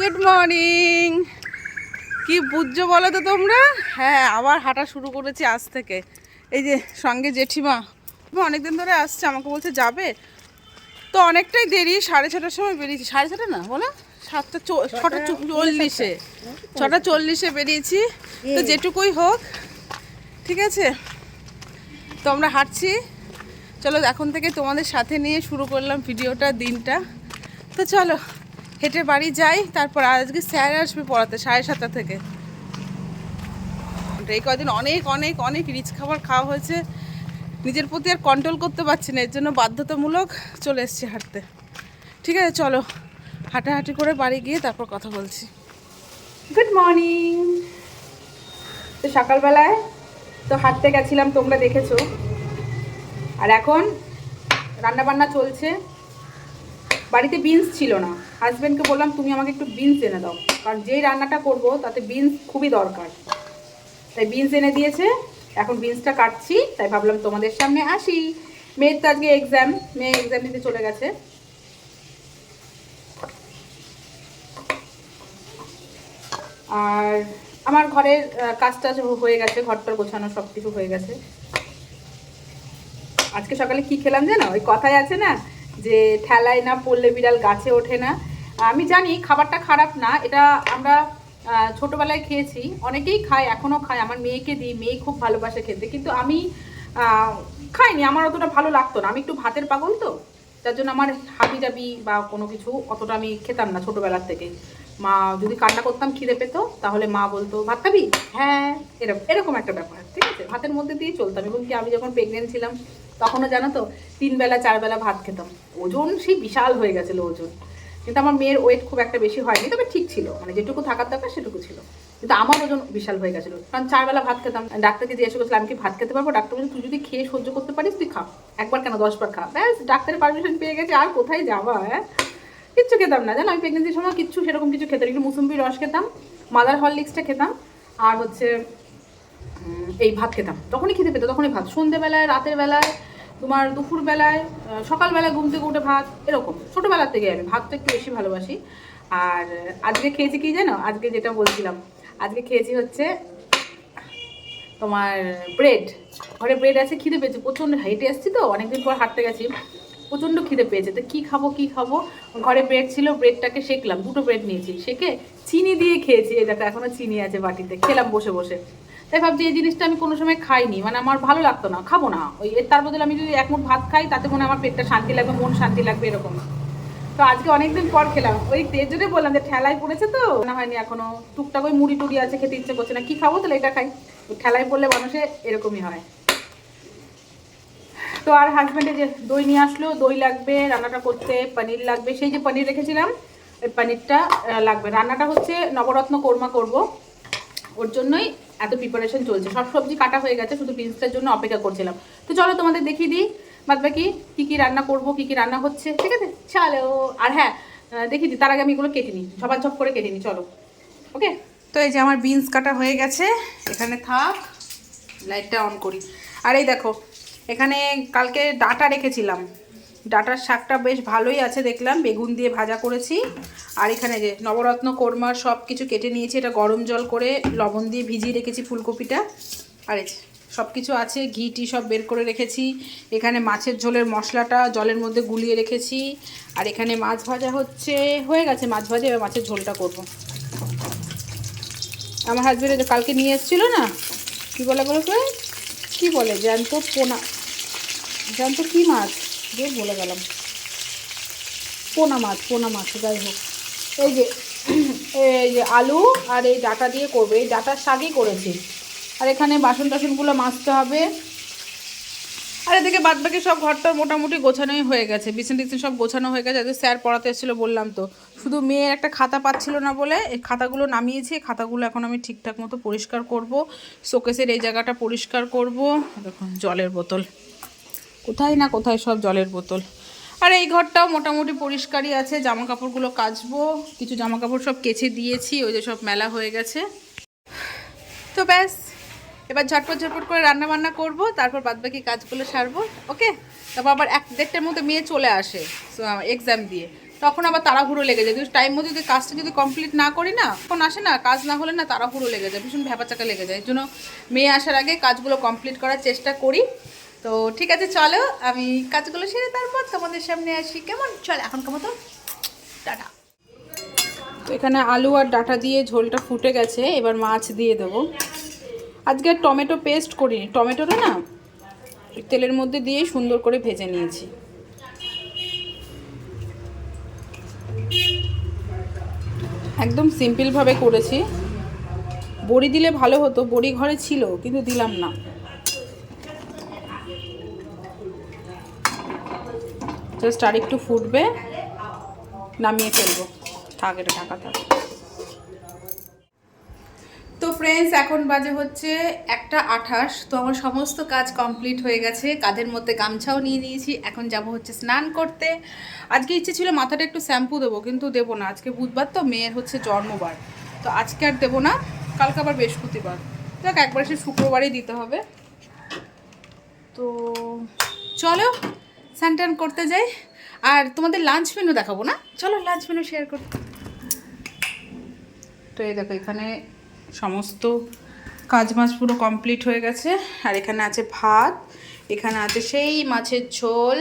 Good morning কি বুঝছ বলো তো তোমরা? হ্যাঁ আবার হাঁটা শুরু করেছি আজ থেকে। এই যে সঙ্গে জেঠিমা অনেকদিন ধরে আসছে আমাকে বলছে যাবে। তো অনেকটাই দেরি সাড়ে ছটার সময় বেরিয়েছি। সাড়ে ছটা না বলো? সাতটা ছটা চল্লিশে। ছটা চল্লিশে বেরিয়েছি। তো যেটুকুই হোক ঠিক আছে? তো আমরা হাঁটছি। চলো এখন থেকে তোমাদের সাথে নিয়ে শুরু করলাম ভিডিওটা দিনটা। তো চলো হেঁটে বাড়ি যাই, তারপর আজকে স্যার আসবে পড়াতে সাড়ে সাতটা থেকে। এই কদিন অনেক অনেক অনেক রিচ খাবার খাওয়া হয়েছে। নিজের প্রতি আর কন্ট্রোল করতে পারছি না, এর জন্য বাধ্যতামূলক চলে এসেছি হাঁটতে। ঠিক আছে, চলো। হাঁটাহাঁটি করে বাড়ি গিয়ে তারপর কথা বলছি। গুড মর্নিং তো সকালবেলায় তো হাঁটতে গেছিলাম, তোমরা দেখেছ। আর এখন রান্না বান্না চলছে। বাড়িতে বিনস ছিল না। হাজব্যান্ডকে বললাম তুমি আমাকে একটু বিনস এনে দাও। কারণ যেই রান্নাটা করব তাতে বিনস খুবই দরকার। তাই বিনস এনে দিয়েছে। এখন বিনসটা কাটছি তাই ভাবলাম তোমাদের সামনে আসি। মেয়ের তো আজকে এক্সাম মেয়ে এক্সাম দিতে চলে গেছে। আর আমার ঘরের আহ, কাজ টাজ হয়ে গেছে ঘরটার গোছানো সব কিছু হয়ে গেছে। আজকে সকালে কি খেলাম জানো? ওই কথাই আছে না? যে ঠেলায় না পড়লে বিড়াল গাছে ওঠে না। আমি জানি খাবারটা খারাপ না, এটা আমরা ছোটোবেলায় খেয়েছি। অনেকেই খায়, এখনও খায়। আমার মেয়েকে দিই, মেয়ে খুব ভালোবাসে খেতে। কিন্তু আমি খাইনি। আমার অতটা ভালো লাগতো না। আমি একটু ভাতের পাগল তো। যার জন্য আমার হাবি জাবি বা কোনো কিছু অতটা আমি খেতাম না ছোটোবেলার থেকে। মা যদি কান্না করতাম, খিদে পেতো, তাহলে মা বলতো, ভাত খাবি? হ্যাঁ এরকম এরকম একটা ব্যাপার, ঠিক আছে? ভাতের মধ্যে দিয়ে চলতাম। এবং কি আমি যখন প্রেগনেন্ট ছিলাম তখনও জানো তো, তিন বেলা, চার বেলা ভাত খেতাম। ওজন সেই বিশাল হয়ে গেছিল ওজন। কিন্তু আমার মেয়ের ওয়েট খুব একটা বেশি হয়নি, তবে ঠিক ছিল। মানে যেটুকু থাকার দরকার সেটুকু ছিল। কিন্তু আমার ওজন বিশাল হয়ে গেছিল। কারণ চার বেলা ভাত খেতাম। ডাক্তারকে জিজ্ঞাসা করছিলাম, আমি কি ভাত খেতে পারব? ডাক্তার বলছে, তুই যদি খেয়ে সহ্য করতে পারিস, তুই খা। একবার কেন দশবার খা। ব্যাস, ডাক্তারের পারমিশন পেয়ে গেছে, আর কোথায় যাওয়া হ্যাঁ কিচ্ছু খেতাম না। জানো, আমি প্রেগনেন্সির সময় কিচ্ছু সেরকম কিছু খেতাম একটু মুসুম্বি রস খেতাম মাদার হরলিক্সটা খেতাম, আর হচ্ছে এই ভাত খেতাম। তখনই খেতে পেতো, তখনই ভাত। সন্ধেবেলায়, রাতের বেলায় তোমার দুপুর বেলায় আহ, সকালবেলায় ঘুম থেকে উঠে ভাত এরকম। ছোটোবেলার থেকে আমি ভাত তো একটু বেশি ভালোবাসি। আর আজকে খেয়েছি কি জানো? আজকে যেটা বলছিলাম আজকে খেয়েছি হচ্ছে তোমার ব্রেড। ঘরে ব্রেড আছে খিদে পেয়েছে প্রচণ্ড হেঁটে এসেছি তো অনেকদিন পর হাঁটতে গেছি প্রচণ্ড খিদে পেয়েছে। তো কী খাব কী খাব? ঘরে ব্রেড ছিল ব্রেডটাকে শেখলাম দুটো ব্রেড নিয়েছি শেখে চিনি দিয়ে খেয়েছি এই দেখো এখনও চিনি আছে বাটিতে খেলাম বসে বসে। তাই ভাবছি এই জিনিসটা আমি কোনো সময় খাইনি। মানে আমার ভালো লাগতো না, খাব না। ওই এর তার বদলে আমি যদি এক মুঠ ভাত খাই, তাতে মনে আমার পেটটা শান্তি লাগবে, মন শান্তি লাগবে এরকম। তো আজকে অনেকদিন পর খেলাম। ওই তের জন্য বললাম যে ঠেলায় পড়েছে তো, না হয়নি এখনও। টুকটাক ওই মুড়ি টুড়ি আছে, খেতে ইচ্ছে করছে না। কি খাব তাহলে এটা খাই। ঠেলায় পড়লে মানুষের এরকমই হয়। তো আর হাজব্যান্ডে যে দই নিয়ে আসলো, দই লাগবে, রান্নাটা করতে পনির লাগবে। সেই যে পনির রেখেছিলাম, ওই পনিরটা লাগবে। রান্নাটা হচ্ছে নবরত্ন কোরমা করব। ওর জন্যই এত প্রিপারেশন চলছে। সব সবজি কাটা হয়ে গেছে, শুধু বিনসটার জন্য অপেক্ষা করছিলাম। তো চলো তোমাদের দেখিয়ে দিই বাদ বাকি কী কী রান্না করব, কী কী রান্না হচ্ছে, ঠিক আছে? চলো, আর হ্যাঁ দেখিয়ে দিই, তার আগে আমি এগুলো কেটে নিই, ঝপাঝপ করে কেটে নিই, চলো। ওকে? তো এই যে আমার বিনস কাটা হয়ে গেছে, এখানে থাক লাইটটা অন করি। আর এই দেখো, এখানে কালকে ডাটা রেখেছিলাম। ডাটার শাকটা বেশ ভালোই আছে, দেখলাম। বেগুন দিয়ে ভাজা করেছি। আর এখানে যে নবরত্ন কোরমার সব কিছু কেটে নিয়েছি। এটা গরম জল করে লবণ দিয়ে ভিজিয়ে রেখেছি ফুলকপিটা। আর সব কিছু আছে, ঘি, টি সব বের করে রেখেছি। এখানে মাছের ঝোলের মশলাটা জলের মধ্যে গুলিয়ে রেখেছি। আর এখানে মাছ ভাজা হচ্ছে, হয়ে গেছে মাছ ভাজা, এবার মাছের ঝোলটা করব। আমার হাজবেন্ড কালকে নিয়ে এসেছিল না? কী বলে বলে কী বলে? জ্যান্ত পোনা। জ্যান্ত কী মাছ? যে বলে গেলাম। পোনা মাছ পোনা মাছ, যাই হোক। এই যে এই যে আলু আর এই ডাটা দিয়ে করবে। এই ডাটার শাকই করেছি। আর এখানে বাসন টাসনগুলো মাজতে হবে। আর এদিকে বাদ বাকি সব ঘরটা মোটামুটি গোছানোই হয়ে গেছে। বিছানা টিছানা সব গোছানো হয়ে গেছে। আজকে স্যার পড়াতে এসেছিল, বললাম তো। শুধু মেয়ের একটা খাতা পাচ্ছিল না বলে এই খাতাগুলো নামিয়েছি। খাতাগুলো এখন আমি ঠিকঠাক মতো পরিষ্কার করব। শোকেসের এই জায়গাটা পরিষ্কার করব। দেখুন, জলের বোতল। কোথায় না কোথায় সব জলের বোতল। আর এই ঘরটাও মোটামুটি পরিষ্কারই আছে জামা কাপড়গুলো কাচবো, কিছু জামা কাপড় সব কেচে দিয়েছি, ওই যে সব মেলা হয়ে গেছে। তো ব্যাস, এবার ঝটপট ঝটপট করে রান্না বান্না করব, তারপর বাদবাকি কাজগুলো সারবো, ওকে? তারপর আবার এক দেড়টার মধ্যে মেয়ে চলে আসে এক্সাম দিয়ে। তখন আবার তাড়াহুড়ো লেগে যায়, যদি টাইম মতো যদি কাজটা যদি কমপ্লিট না করি না, তখন আসে না, কাজ না হলে না তাড়াহুড়ো লেগে যায়, ভীষণ ভ্যাপাচাকা লেগে যায়। এই জন্য মেয়ে আসার আগে কাজগুলো কমপ্লিট করার চেষ্টা করি। তো ঠিক আছে, চলো, আমি কাজগুলো সেরে তারপর তোমাদের সামনে আসি। কেমন? চল, এখন কেমন তো। তো এখানে আলু আর ডাটা দিয়ে ঝোলটা ফুটে গেছে, এবার মাছ দিয়ে দেবো। আজকে টমেটো পেস্ট করিনি। টমেটোটা না তেলের মধ্যে দিয়ে সুন্দর করে ভেজে নিয়েছি। একদম সিম্পলভাবে করেছি। বড়ি দিলে ভালো হতো, বড়ি ঘরে ছিল, কিন্তু দিলাম না। জাস্ট আর একটু ফুটবে, নামিয়ে ফেলব। থাক, এটা ঢাকা থাক। তো ফ্রেন্ডস এখন বাজে হচ্ছে একটা আঠাশ। তো আমার সমস্ত কাজ কমপ্লিট হয়ে গেছে। কাঁধের মধ্যে গামছাও নিয়ে নিয়েছি। এখন যাব হচ্ছে স্নান করতে। আজকে ইচ্ছে ছিল মাথাটা একটু শ্যাম্পু দেবো, কিন্তু দেবো না। আজকে বুধবার তো, মেয়ের হচ্ছে জন্মবার। তো আজকে আর দেবো না। কালকে আবার বৃহস্পতিবার। দেখ একবার সে শুক্রবারই দিতে হবে। তো চলো টান করতে যাই। আর তোমাদের লাঞ্চ মেনু দেখাবো না? চলো লাঞ্চ মেনু শেয়ার করতে তো এই দেখো, এখানে সমস্ত কাজ মাছ পুরো কমপ্লিট হয়ে গেছে। আর এখানে আছে ভাত, এখানে আছে সেই মাছের ঝোল,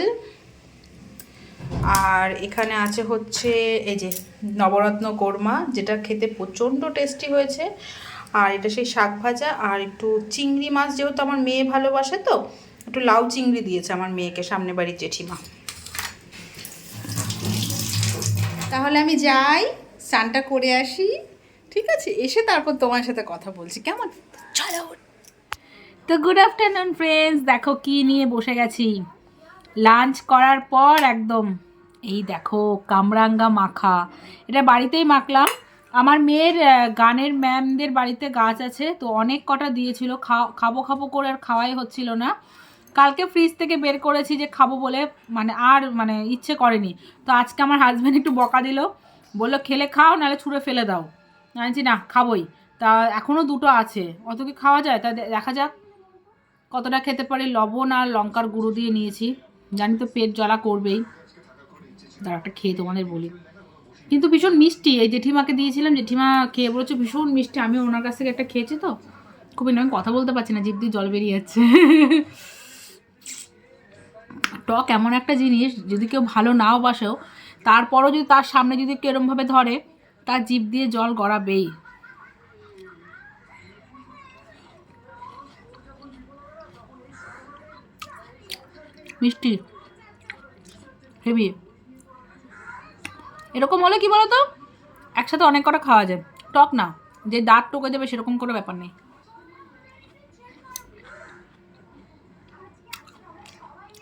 আর এখানে আছে হচ্ছে এই যে নবরত্ন কোরমা, যেটা খেতে প্রচণ্ড টেস্টি হয়েছে। আর এটা সেই শাক ভাজা, আর একটু চিংড়ি মাছ যেহেতু আমার মেয়ে ভালোবাসে তো একটু লাউ চিংড়ি দিয়েছে আমার মেয়েকে, সামনে বাড়ির জেঠিমা। তাহলে আমি যাই, স্নানটা করে আসি, ঠিক আছে? এসে তারপর তোমার সাথে কথা বলছি, কেমন? চলো। তো গুড আফটারনুন ফ্রেন্ডস দেখো কি নিয়ে বসে গেছি। লাঞ্চ করার পর একদম, এই দেখো, কামরাঙ্গা মাখা। এটা বাড়িতেই মাখলাম। আমার মেয়ের গানের ম্যামদের বাড়িতে গাছ আছে, তো অনেক কটা দিয়েছিল খা- খাব খাব করে আর খাওয়াই হচ্ছিল না। কালকে ফ্রিজ থেকে বের করেছি যে খাব বলে মানে আর মানে ইচ্ছে করেনি। তো আজকে আমার হাজব্যান্ড একটু বকা দিল, বলল, খেলে খাও, নাহলে ছুঁড়ে ফেলে দাও। জানছি না, খাবোই। তা এখনও দুটো আছে। অত কি খাওয়া যায়? তা দেখা যাক কতটা খেতে পারি। লবণ আর লঙ্কার গুঁড়ো দিয়ে নিয়েছি। জানি তো পেট জ্বালা করবেই। দাঁড়া একটা খেয়ে তোমাদের বলি। কিন্তু ভীষণ মিষ্টি। এই জেঠিমাকে দিয়েছিলাম, জেঠিমা খেয়ে বলেছে, ভীষণ মিষ্টি। আমি ওনার কাছ থেকে একটা খেয়েছি তো। খুবই না আমি কথা বলতে পারছি না, জিভ দিয়ে জল বেরিয়ে যাচ্ছে। টক এমন একটা জিনিস, যদি কেউ ভালো নাও বাসেও, তারপরও যদি তার সামনে যদি কেউ এরমভাবে ধরে, তার জিভ দিয়ে জল গড়াবেই। মিষ্টি, হেভি। এরকম হলে কি বলতো? একসাথে অনেক কটা খাওয়া যায়। টক না, যে দাঁত টোকে যাবে সেরকম কোনো ব্যাপার নেই।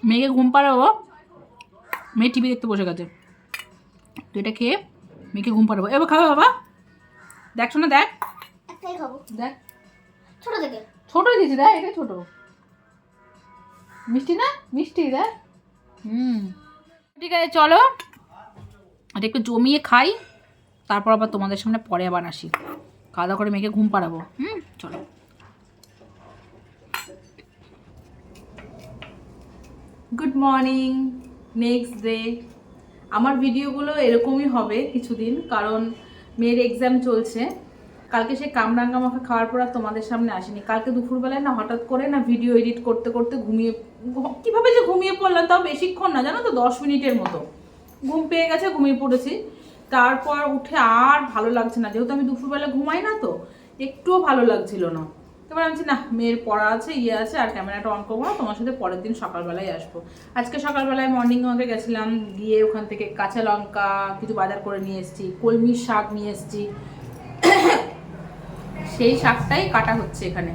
মেয়েকে ঘুম পাড়াবো। মেয়ে টিভি দেখতে বসে গেছে। তো এটা খেয়ে মেয়েকে ঘুম পাড়াবো। এবার খাবে বাবা? দেখ শোনা দেখ। ছোট থেকে। ছোটোই দিয়েছি দেখ এটা ছোটো। মিষ্টি না? মিষ্টি দেখ। হুম। ঠিক আছে চলো। এটা একটু জমিয়ে খাই। তারপর আবার তোমাদের সামনে পরে আবার আসি। খাওয়া দাওয়া করে মেয়েকে ঘুম পাড়াবো। হুম চলো। গুড মর্নিং নেক্সট ডে আমার ভিডিওগুলো এরকমই হবে কিছুদিন, কারণ মেয়ের এক্সাম চলছে। কালকে সে কামরাঙ্গা মাখা খাওয়ার পর আর তোমাদের সামনে আসেনি। কালকে দুপুরবেলায় না হঠাৎ করে না ভিডিও এডিট করতে করতে ঘুমিয়ে কীভাবে যে ঘুমিয়ে পড়লাম তাও বেশিক্ষণ না, জানো তো, দশ মিনিটের মতো। ঘুম পেয়ে গেছে, ঘুমিয়ে পড়েছি। তারপর উঠে আর ভালো লাগছে না। যেহেতু আমি দুপুরবেলা ঘুমাই না তো, একটুও ভালো লাগছিল না। এবার আমি না, মেয়ের পড়া আছে ইয়ে আছে, আর ক্যামেরাটা অন করব না, তোমার সাথে পরের দিন সকালবেলায় আসব। আজকে সকালবেলায় মর্নিং ওয়াকে গেছিলাম, গিয়ে ওখান থেকে কাঁচা লঙ্কা কিছু বাজার করে নিয়ে এসেছি, কলমির শাক নিয়ে এসেছি। সেই শাকটাই কাটা হচ্ছে এখানে।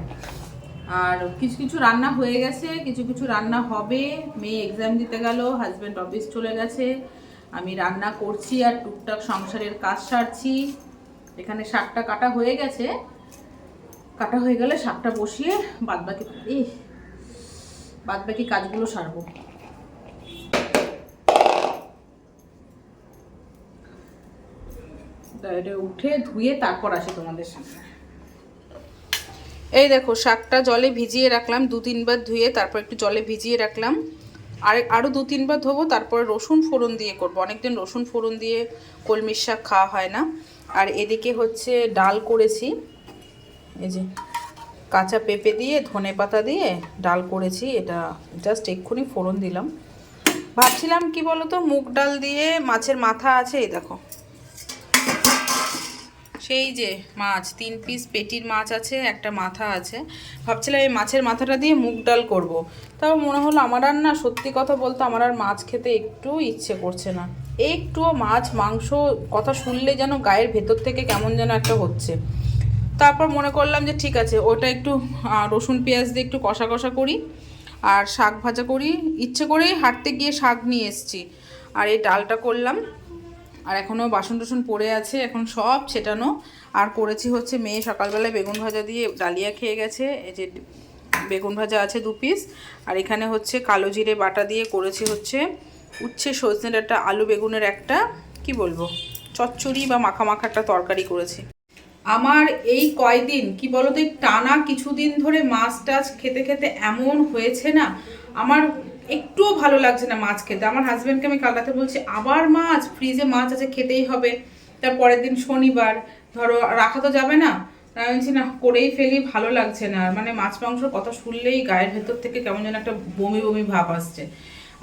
আর কিছু কিছু রান্না হয়ে গেছে, কিছু কিছু রান্না হবে। মেয়ে এক্সাম দিতে গেল হাজব্যান্ড অফিস চলে গেছে। আমি রান্না করছি আর টুকটাক সংসারের কাজ সারছি। এখানে শাকটা কাটা হয়ে গেছে। কাটা হয়ে গেলে শাকটা বসিয়ে বাদবাকি বাদবাকি কাজগুলো সারবো। উঠে ধুয়ে তারপর আসি তোমাদের সামনে। এই দেখো, শাকটা জলে ভিজিয়ে রাখলাম, দু তিনবার ধুয়ে তারপর একটু জলে ভিজিয়ে রাখলাম। আর আরও দু তিনবার ধোবো, তারপরে রসুন ফোড়ন দিয়ে করব। অনেকদিন রসুন ফোড়ন দিয়ে কলমির শাক খাওয়া হয় না। আর এদিকে হচ্ছে ডাল করেছি। এই যে কাঁচা পেঁপে দিয়ে, ধনে পাতা দিয়ে ডাল করেছি, এটা জাস্ট এক্ষুনি ফোড়ন দিলাম। ভাবছিলাম কি বলতো, মুগ ডাল দিয়ে মাছের মাথা আছে, এই দেখো। সেই যে মাছ, তিন পিস পেটির মাছ আছে, একটা মাথা আছে। ভাবছিলাম এই মাছের মাথাটা দিয়ে মুগ ডাল করব। তাও মনে হলো আমার আর না, সত্যি কথা বলতে আমার আর মাছ খেতে একটু ইচ্ছে করছে না। একটুও মাছ, মাংস, কথা শুনলে যেন গায়ের ভেতর থেকে কেমন যেন একটা হচ্ছে। তারপর মনে করলাম যে ঠিক আছে, ওটা একটু রসুন পেঁয়াজ দিয়ে একটু কষা কষা করি, আর শাক ভাজা করি। ইচ্ছে করেই হাঁটতে গিয়ে শাক নিয়ে এসেছি। আর এই ডালটা করলাম। আর এখনও বাসন টাসন পড়ে আছে, এখন সব ছেটানো। আর করেছি হচ্ছে মেয়ে সকালবেলায় বেগুন ভাজা দিয়ে ডালিয়া খেয়ে গেছে, এই যে বেগুন ভাজা আছে দু পিস। আর এখানে হচ্ছে কালো জিরে বাটা দিয়ে করেছি হচ্ছে উচ্ছে সজনের একটা আলু বেগুনের একটা, কি বলব, চচ্চড়ি বা মাখা মাখা একটা তরকারি করেছি। আমার এই কয়দিন, কি বলতো টানা কিছুদিন ধরে মাছ টাছ খেতে খেতে এমন হয়েছে না, আমার একটুও ভালো লাগছে না মাছ খেতে। আমার হাজব্যান্ডকে আমি কাল রাতে বলছি, আবার মাছ ফ্রিজে মাছ আছে, খেতেই হবে। তার পরের দিন শনিবার, ধরো, রাখা তো যাবে না। আমি বলছি, না, করেই ফেলি, ভালো লাগছে না। আর মানে মাছ মাংসর কথা শুনলেই গায়ের ভেতর থেকে কেমন যেন একটা বমি বমি ভাব আসছে।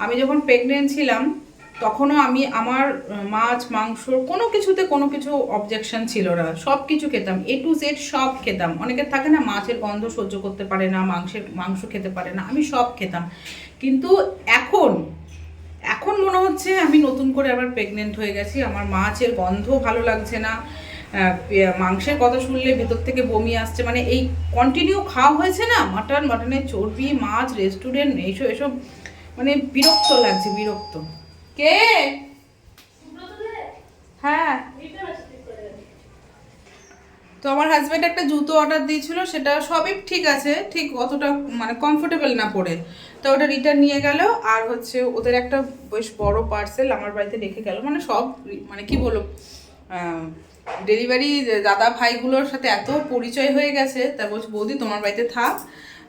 আমি যখন প্রেগনেন্ট ছিলাম তখনও আমি আমার মাছ, মাংস, কোনো কিছুতে কোনো কিছু অবজেকশন ছিল না। সব কিছু খেতাম। এ টু জেড সব খেতাম। অনেকের থাকে না, মাছের গন্ধ সহ্য করতে পারে না, মাংসের, মাংস খেতে পারে না, আমি সব খেতাম। কিন্তু এখন এখন মনে হচ্ছে আমি নতুন করে আবার প্রেগনেন্ট হয়ে গেছি। আমার মাছের গন্ধ ভালো লাগছে না। মাংসের কথা শুনলে ভেতর থেকে বমি আসছে। মানে এই কন্টিনিউ খাওয়া হয়েছে না? মাটন, মাটনের চর্বি, মাছ রেস্টুরেন্ট এইসব, এসব মানে বিরক্ত লাগছে, বিরক্ত। কে? হ্যাঁ। তো আমার হাজব্যান্ড একটা জুতো অর্ডার দিয়েছিল, সেটা সবই ঠিক আছে, ঠিক অতটা মানে কমফোর্টেবল না পরে। তো ওটা রিটার্ন নিয়ে গেল, আর হচ্ছে ওদের একটা বেশ বড় পার্সেল আমার বাড়িতে রেখে গেল। মানে সব মানে কি বলব ডেলিভারি দাদা ভাইগুলোর সাথে এত পরিচয় হয়ে গেছে, তা বলছি, বৌদি, তোমার বাড়িতে থাক,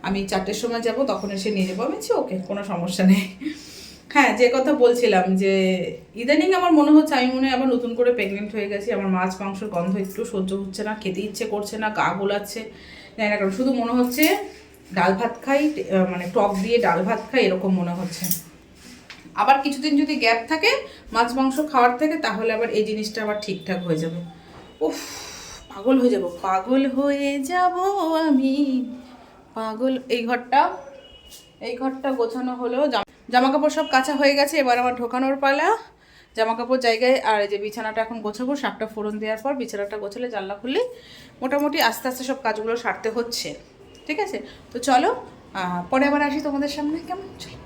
আমি চারটের সময় যাব, তখন এসে নিয়ে যাব। আমি ওকে, কোনো সমস্যা নেই। হ্যাঁ যে কথা বলছিলাম যে ইদানিং আমার মনে হচ্ছে আমি মনে হয় আবার নতুন করে প্রেগনেন্ট হয়ে গেছি, আমার মাছ মাংসের গন্ধ একটু সহ্য হচ্ছে না, খেতে ইচ্ছে করছে না, গা গোলাচ্ছে, জানি না কারণ শুধু মনে হচ্ছে ডাল ভাত খাই মানে টক দিয়ে ডাল ভাত খাই, এরকম মনে হচ্ছে। আবার কিছুদিন যদি গ্যাপ থাকে মাছ, মাংস খাওয়ার থেকে, তাহলে আবার এই জিনিসটা আবার ঠিকঠাক হয়ে যাবে। উফ, পাগল হয়ে যাব, পাগল হয়ে যাব আমি। পাগল, এই ঘরটা এই ঘরটা গোছানো হলো জাম- জামা কাপড় সব কাঁচা হয়ে গেছে, এবার আমার ঢোকানোর পালা। জামা কাপড় জায়গায়, আর এই যে বিছানাটা এখন গোছাবো, সাপটা ফোড়ন দেওয়ার পর বিছানাটা গোছালে জানলা খুললে মোটামুটি আস্তে আস্তে সব কাজগুলো সারতে হচ্ছে, ঠিক আছে? তো চলো পরে আবার আসি তোমাদের সামনে, কেমন? চলো।